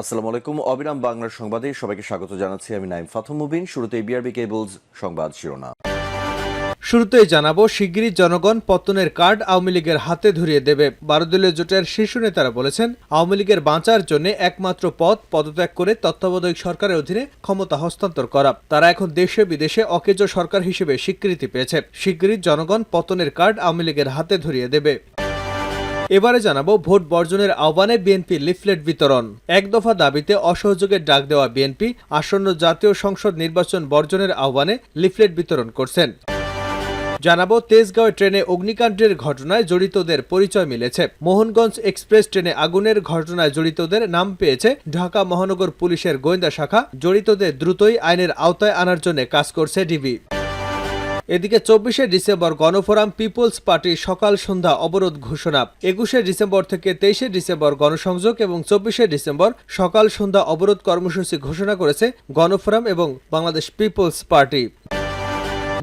আসসালামু আলাইকুম, অবিরাম বাংলার সংবাদে সবাইকে স্বাগত জানাচ্ছি আমি নাইম ফাথম মুবিন। শুরুতে বিআরবি কেবলস সংবাদ শিরোনাম। শুরুতেই জানাব, শিগগিরই জনগণ পতনের কার্ড আওয়ামী লীগের হাতে ধরিয়ে দেবে। বারোদলীয় জোটের শীর্ষ নেতারা বলেছেন, আওয়ামী লীগের বাঁচার জন্য একমাত্র পথ পদত্যাগ করে তত্ত্বাবধায়ক সরকারের অধীনে ক্ষমতা হস্তান্তর করা। তারা এখন দেশে বিদেশে অকেজ সরকার হিসেবে স্বীকৃতি পেয়েছে। শিগগিরই জনগণ পতনের কার্ড আওয়ামী লীগের হাতে ধরিয়ে দেবে। এবারে জানাব ভোট বর্জনের আহ্বানে বিএনপি লিফলেট বিতরণ। এক দফা দাবিতে অসহযোগের ডাক দেওয়া বিএনপি আসন্ন জাতীয় সংসদ নির্বাচন বর্জনের আহ্বানে লিফলেট বিতরণ করছেন। জানাব তেজগাঁও ট্রেনে অগ্নিকাণ্ডের ঘটনায় জড়িতদের পরিচয় মিলেছে। মোহনগঞ্জ এক্সপ্রেস ট্রেনে আগুনের ঘটনায় জড়িতদের নাম পেয়েছে ঢাকা মহানগর পুলিশের গোয়েন্দা শাখা। জড়িতদের দ্রুতই আইনের আওতায় আনার জন্য কাজ করছে ডিবি। এদিকে চব্বিশে ডিসেম্বর গণফোরাম পিপলস পার্টির সকাল সন্ধ্যা অবরোধ ঘোষণা। একুশে ডিসেম্বর থেকে তেইশে ডিসেম্বর গণসংযোগ এবং চব্বিশে ডিসেম্বর সকাল সন্ধ্যা অবরোধ কর্মসূচি ঘোষণা করেছে গণফোরাম এবং বাংলাদেশ পিপলস পার্টি।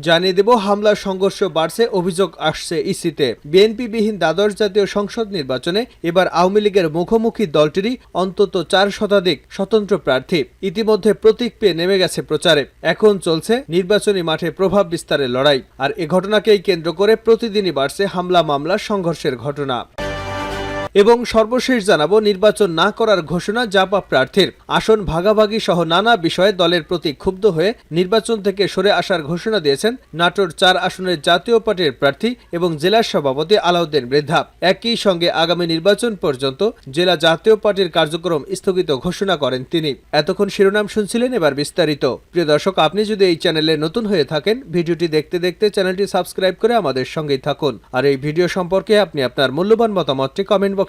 জানিয়ে দেব, হামলার সংঘর্ষ বাড়ছে, অভিযোগ আসছে ইসিতে। বিএনপিবিহীন দ্বাদশ জাতীয় সংসদ নির্বাচনে এবার আওয়ামী লীগের মুখোমুখি দলটিরই অন্তত চার শতাধিক স্বতন্ত্র প্রার্থী। ইতিমধ্যে প্রতীক পেয়ে নেমে গেছে প্রচারে। এখন চলছে নির্বাচনী মাঠে প্রভাব বিস্তারের লড়াই। আর এ ঘটনাকেই কেন্দ্র করে প্রতিদিনই বাড়ছে হামলা মামলা সংঘর্ষের ঘটনা। এবং সর্বশেষ জানাব, নির্বাচন না করার ঘোষণা জাপা প্রার্থীর। আসন ভাগাভাগি সহ নানা বিষয়ে দলের প্রতি ক্ষুব্ধ হয়ে নির্বাচন থেকে সরে আসার ঘোষণা দিয়েছেন নাটোর চার আসনের জাতীয় পার্টির প্রার্থী এবং জেলার সভাপতি আলাউদ্দিন বৃদ্ধা। একই সঙ্গে আগামী নির্বাচন পর্যন্ত জেলা জাতীয় পার্টির কার্যক্রম স্থগিত ঘোষণা করেন তিনি। এতক্ষণ শিরোনাম শুনছিলেন, এবার বিস্তারিত। প্রিয় দর্শক, আপনি যদি এই চ্যানেলে নতুন হয়ে থাকেন, ভিডিওটি দেখতে দেখতে চ্যানেলটি সাবস্ক্রাইব করে আমাদের সঙ্গেই থাকুন। আর এই ভিডিও সম্পর্কে আপনি আপনার মূল্যবান মতামতটি কমেন্ট বক্সে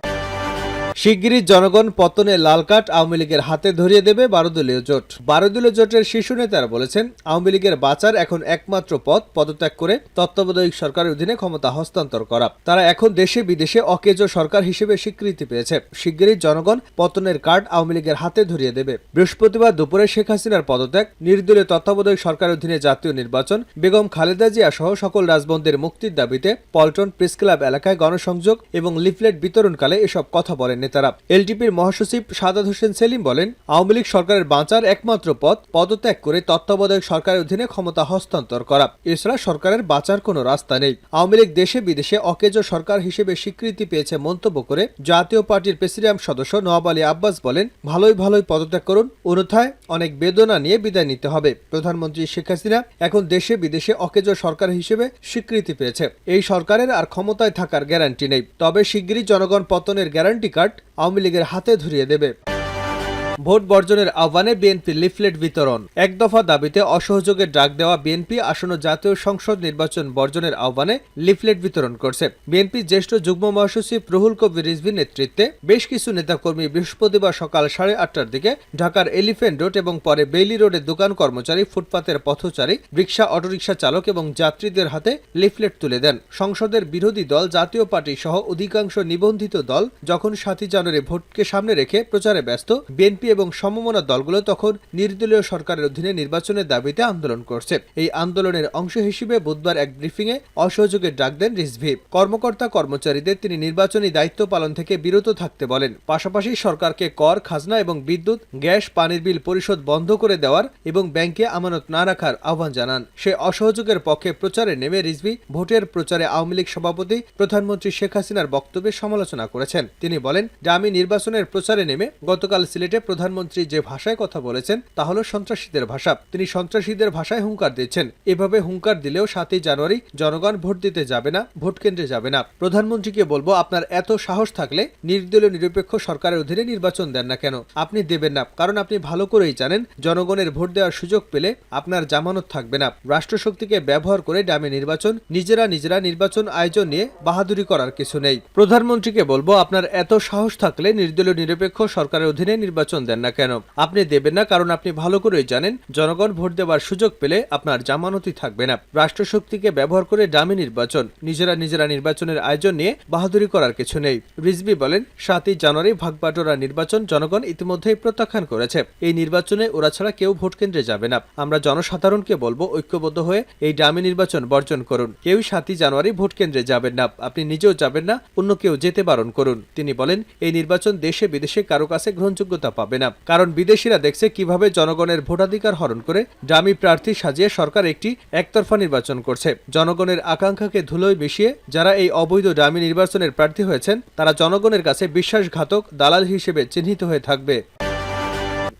শিগগিরই জনগণ পতনে লাল কাঠ আওয়ামী লীগের হাতে ধরিয়ে দেবে বারোদলীয় জোট। বারো দলীয় জোটের শীর্ষ নেতারা বলেছেন, আওয়ামী লীগের বাঁচার এখন একমাত্র পথ পদত্যাগ করে তত্ত্বাবধায়ক সরকারের অধীনে ক্ষমতা হস্তান্তর করা। তারা এখন দেশে বিদেশে অকেজ সরকার হিসেবে স্বীকৃতি পেয়েছে। শিগগিরই জনগণ পতনের কার্ড আওয়ামী লীগের হাতে ধরিয়ে দেবে। বৃহস্পতিবার দুপুরে শেখ হাসিনার পদত্যাগ, নির্দলীয় তত্ত্বাবধায়ক সরকারের অধীনে জাতীয় নির্বাচন, বেগম খালেদা জিয়া সহ সকল রাজবন্দের মুক্তির দাবিতে পল্টন প্রেস ক্লাব এলাকায় গণসংযোগ এবং লিফলেট বিতরণকালে এসব কথা বলেন। নেতারা। এলটিপির মহাসচিব সাদাত হোসেন সেলিম বলেন, আওয়ামী লীগ সরকারের বাঁচার একমাত্র পথ পদত্যাগ করে তত্ত্বাবধায়ক সরকারের অধীনে ক্ষমতা হস্তান্তর করা। এছাড়া সরকারের বাঁচার কোনো রাস্তা নেই। আওয়ামী লীগ দেশে বিদেশে অকেজ সরকার হিসেবে স্বীকৃতি পেয়েছে মন্তব্য করে জাতীয় পার্টির প্রেসিডিয়াম সদস্য নওয়াব আলী আব্বাস বলেন, ভালোই ভালোই পদত্যাগ করুন, অন্যথায় অনেক বেদনা নিয়ে বিদায় নিতে হবে। প্রধানমন্ত্রী শেখ হাসিনা এখন দেশে বিদেশে অকেজ সরকার হিসেবে স্বীকৃতি পেয়েছে। এই সরকারের আর ক্ষমতায় থাকার গ্যারান্টি নেই। তবে শিগগিরই জনগণ পতনের গ্যারান্টি কার্ড আওয়ামী লীগের হাতে ধরিয়ে দেবে। ভোট বর্জনের আহ্বানে বিএনপি লিফলেট বিতরণ। এক দফা দাবিতে অসহযোগের ডাক দেওয়া বিএনপি আসন্ন জাতীয় সংসদ নির্বাচন বর্জনের আহ্বানে লিফলেট বিতরণ করছে। বিএনপি জ্যেষ্ঠ যুগ্ম মহাসচিব রুহুল কবির রিজভির নেতৃত্বে বেশ কিছু নেতাকর্মী বৃহস্পতিবার সকাল সাড়ে আটটার দিকে ঢাকার এলিফেন্ট রোড এবং পরে বেইলি রোডের দোকান কর্মচারী, ফুটপাতের পথচারী, রিক্সা অটোরিকশা চালক এবং যাত্রীদের হাতে লিফলেট তুলে দেন। সংসদের বিরোধী দল, জাতীয় পার্টি সহ অধিকাংশ নিবন্ধিত দল যখন সাতই জানুয়ারি ভোটকে সামনে রেখে প্রচারে ব্যস্ত, বিএনপি এবং সমমনা দলগুলো তখন নির্দলীয় সরকারের অধীনে নির্বাচনের দাবিতে আন্দোলন করছে। এই আন্দোলনের অংশ হিসেবে বুধবার এক ব্রিফিংয়ে অসহযোগের ডাক দেন রিজভি। কর্মকর্তা কর্মচারীদের তিনি নির্বাচনী দায়িত্ব পালন থেকে বিরত থাকতে বলেন। পাশাপাশি সরকারকে কর, খাজনা এবং বিদ্যুৎ, গ্যাস, পানির বিল পরিশোধ বন্ধ করে দেওয়ার এবং ব্যাংকে আমানত না রাখার আহ্বান জানান। সে অসহযোগের পক্ষে প্রচারে নেমে রিজভি ভোটের প্রচারে আওয়ামী লীগ সভাপতি প্রধানমন্ত্রী শেখ হাসিনার বক্তব্যের সমালোচনা করেছেন। তিনি বলেন, যে আমি নির্বাচনের প্রচারে নেমে গতকাল সিলেটে প্রধানমন্ত্রী যে ভাষায় কথা বলেছেন, তা হল সন্ত্রাসীদের ভাষা। তিনি সন্ত্রাসীদের ভাষায় হুঙ্কার দিচ্ছেন। এভাবে হুঙ্কার দিলেও সাতই জানুয়ারি জনগণ ভোট দিতে যাবে না, ভোট কেন্দ্রে যাবে না। প্রধানমন্ত্রীকে বলব, আপনার এত সাহস থাকলে নির্দলীয় নিরপেক্ষ সরকারের অধীনে নির্বাচন দেন না কেন? আপনি দেবেন না, কারণ আপনি ভালো করেই জানেন, জনগণের ভোট দেওয়ার সুযোগ পেলে আপনার জামানত থাকবে না। রাষ্ট্রশক্তিকে ব্যবহার করে ডামে নির্বাচন, নিজেরা নিজেরা নির্বাচন আয়োজন নিয়ে বাহাদুরি করার কিছু নেই। প্রধানমন্ত্রীকে বলব, আপনার এত সাহস থাকলে নির্দলীয় নিরপেক্ষ সরকারের অধীনে নির্বাচন নির্বাচন দেন না কেন? আপনি দেবেন না, কারণ আপনি ভালো করেই জানেন, জনগণ ভোট দেওয়ার সুযোগ পেলে আপনার জামানতই থাকবে না। রাষ্ট্রশক্তিকে ব্যবহার করে ডামি নির্বাচন, নিজেরা নিজেরা নির্বাচনের আয়োজন নিয়ে বাহাদুরি করার কিছু নেই। রিজবি বলেন, সাতই জানুয়ারি ভাগবাটোরা নির্বাচন জনগণ ইতিমধ্যেই প্রত্যাখ্যান করেছে। এই নির্বাচনে ওরা ছাড়া কেউ ভোট কেন্দ্রে যাবে না। আমরা জনসাধারণকে বলব ঐক্যবদ্ধ হয়ে এই ডামি নির্বাচন বর্জন করুন। কেউ সাতই জানুয়ারি ভোট কেন্দ্রে যাবেন না। আপনি নিজেও যাবেন না, অন্য কেউ যেতে বারণ করুন। তিনি বলেন, এই নির্বাচন দেশে বিদেশে কারও কাছে গ্রহণযোগ্যতা পাবে না। কারণ বিদেশিরা দেখছে কীভাবে জনগণের ভোটাধিকার হরণ করে ডামি প্রার্থী সাজিয়ে সরকার একটি একতরফা নির্বাচন করছে। জনগণের আকাঙ্ক্ষাকে ধুলোয় মিশিয়ে যারা এই অবৈধ ডামি নির্বাচনের প্রার্থী হয়েছেন, তারা জনগণের কাছে বিশ্বাসঘাতক দালাল হিসেবে চিহ্নিত হয়ে থাকবে।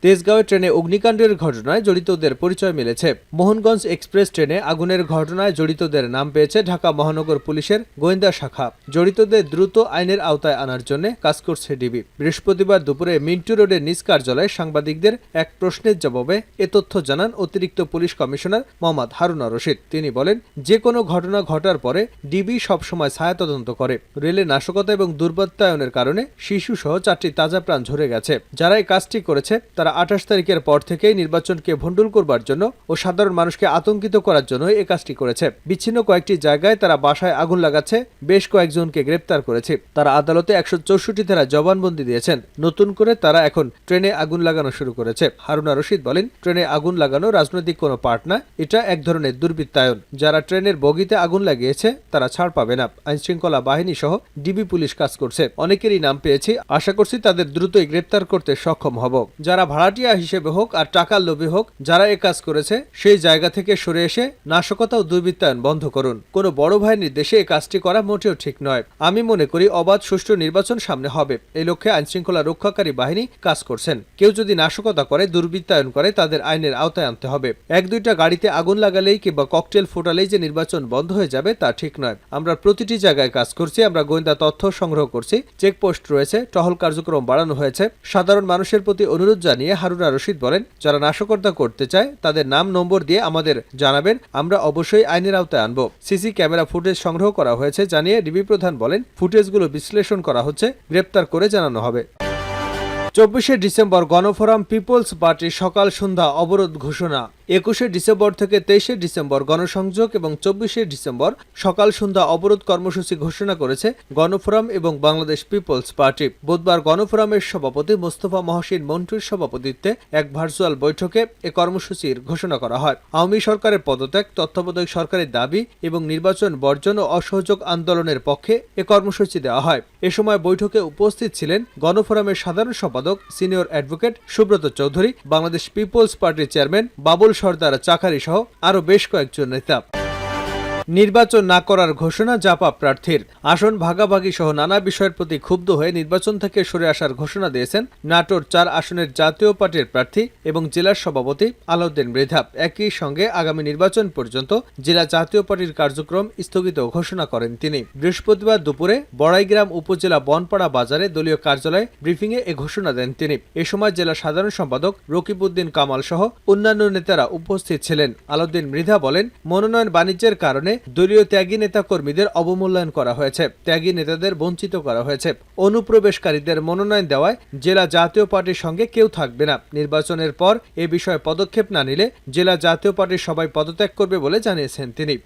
তেজগাঁওয়ে ট্রেনে অগ্নিকাণ্ডের ঘটনায় জড়িতদের পরিচয় মিলেছে। মোহনগঞ্জ এক্সপ্রেস ট্রেনে আগুনের ঘটনায় জড়িতদের নাম পেয়েছে ঢাকা মহানগর পুলিশের গোয়েন্দা শাখা। জড়িতদের দ্রুত আইনের আওতায় আনার জন্য কাজ করছে ডিবি। বৃহস্পতিবার দুপুরে মিন্টু রোডের নিজ কার্যালয়ে সাংবাদিকদের এক প্রশ্নের জবাবে এ তথ্য জানান অতিরিক্ত পুলিশ কমিশনার মোহাম্মদ হারুনা রশিদ। তিনি বলেন যে কোনো ঘটনা ঘটার পরে ডিবি সবসময় ছায়া তদন্ত করে। রেলে নাশকতা এবং দুর্বৃত্তায়নের কারণে শিশু সহ চারটি তাজা প্রাণ ঝরে গেছে। যারা এই কাজটি করেছে, তারা আঠাশ তারিখের পর থেকেই নির্বাচনকে ভণ্ডুল করবার জন্য ও সাধারণ মানুষকে আতঙ্কিত করার জন্য এই কাজটি করেছে। বিচ্ছিন্ন কয়েকটি জায়গায় তারা বাসায় আগুন লাগাচ্ছে। বেশ কয়েকজনকে গ্রেপ্তার করেছে। তারা আদালতে একশো চৌষট্টি ধারা জবানবন্দি দিয়েছেন। নতুন করে তারা এখন ট্রেনে আগুন লাগানো শুরু করেছে। হারুনা রশিদ বলেন, ট্রেনে আগুন লাগানো রাজনৈতিক কোনো পার্ট না। এটা এক ধরনের দুর্বৃত্তায়ন। যারা ট্রেনের বগিতে আগুন লাগিয়েছে, তারা ছাড় পাবে না। আইনশৃঙ্খলা বাহিনী সহ ডিবি পুলিশ কাজ করছে। অনেকেরই নাম পেয়েছি। আশা করছি তাদের দ্রুতই গ্রেপ্তার করতে সক্ষম হব। যারা ভাড়াটিয়া হিসেবে হোক আর টাকার লোভে হোক, যারা এ কাজ করেছে, সেই জায়গা থেকে সরে এসে নাশকতা ও দুর্বৃত্তায়ন বন্ধ করুন। কোনো বড় ভাইয়ের নির্দেশে এই কাজটি করা মোটেও ঠিক নয়। আমি মনে করি অবাধ সুষ্ঠু নির্বাচন সামনে হবে। এই লক্ষ্যে আইনশৃঙ্খলা রক্ষাকারী বাহিনী কাজ করছেন। কেউ যদি নাশকতা করে, দুর্বৃত্তায়ন করে, তাদের আইনের আওতায় আনতে হবে। এক দুইটা গাড়িতে আগুন লাগালেই কিংবা ককটেল ফোটালেই যে নির্বাচন বন্ধ হয়ে যাবে, তা ঠিক নয়। আমরা প্রতিটি জায়গায় কাজ করছি, আমরা গোয়েন্দা তথ্য সংগ্রহ করছি, চেকপোস্ট রয়েছে, টহল কার্যক্রম বাড়ানো হয়েছে। সাধারণ মানুষের প্রতি অনুরোধ জানিয়ে হারুনা রশিদ বলেন, যারা নাশকতা করতে চায়, তাদের নাম নম্বর দিয়ে আমাদের জানাবেন, আমরা অবশ্যই আইনের আওতায় আনব। সিসি ক্যামেরা ফুটেজ সংগ্রহ করা হয়েছে জানিয়ে ডিবি প্রধান বলেন, ফুটেজগুলো বিশ্লেষণ করা হচ্ছে, গ্রেপ্তার করে জানানো হবে। চব্বিশে ডিসেম্বর গণফোরাম পিপলস পার্টি সকাল সন্ধ্যা অবরোধ ঘোষণা। একুশে ডিসেম্বর থেকে তেইশে ডিসেম্বর গণসংযোগ এবং চব্বিশে ডিসেম্বর সকাল সন্ধ্যা অবরোধ কর্মসূচি ঘোষণা করেছে গণফোরাম এবং বাংলাদেশ পিপলস পার্টি। বুধবার গণফোরামের সভাপতি মোস্তফা মহসিন মন্টুর সভাপতিত্বে এক ভার্চুয়াল বৈঠকে এ কর্মসূচির ঘোষণা করা হয়। আওয়ামী সরকারের পদত্যাগ, তত্ত্বাবধায়ক সরকারের দাবি এবং নির্বাচন বর্জন ও অসহযোগ আন্দোলনের পক্ষে এ কর্মসূচি দেওয়া হয়। এ সময় বৈঠকে উপস্থিত ছিলেন গণফোরামের সাধারণ সম্পাদক, senior advocate Subrata Chowdhury, Bangladesh people's পার্টির চেয়ারম্যান বাবুল সর্দার চাকারি সহ আরও বেশ কয়েকজন নেতা। নির্বাচন না করার ঘোষণা জাপা প্রার্থীর। আসন ভাগাভাগি সহ নানা বিষয়ের প্রতি ক্ষুব্ধ হয়ে নির্বাচন থেকে সরে আসার ঘোষণা দিয়েছেন নাটোর চার আসনের জাতীয় পার্টির প্রার্থী এবং জেলার সভাপতি আলাউদ্দিন মৃধা। একই সঙ্গে আগামী নির্বাচন পর্যন্ত জেলা জাতীয় পার্টির কার্যক্রম স্থগিত ঘোষণা করেন তিনি। বৃহস্পতিবার দুপুরে বড়াইগ্রাম উপজেলা বনপাড়া বাজারে দলীয় কার্যালয়ে ব্রিফিংয়ে এ ঘোষণা দেন তিনি। এ সময় জেলা সাধারণ সম্পাদক রকিবউদ্দিন কামাল সহ অন্যান্য নেতারা উপস্থিত ছিলেন। আলাউদ্দিন মৃধা বলেন, মনোনয়ন বাণিজ্যের কারণে দলীয় ত্যাগী নেতা কর্মীদের অবমূল্যায়ন করা হয়েছে। ত্যাগী নেতাদের বঞ্চিত করা হয়েছে। অনুপ্রবেশকারীদের মনোনয়ন দেওয়ায় জেলা জাতীয় পার্টির সঙ্গে কেউ থাকবে না। নির্বাচনের পর এ বিষয়ে পদক্ষেপ না নিলে জেলা জাতীয় পার্টির সবাই পদত্যাগ করবে বলে জানিয়েছেন তিনি।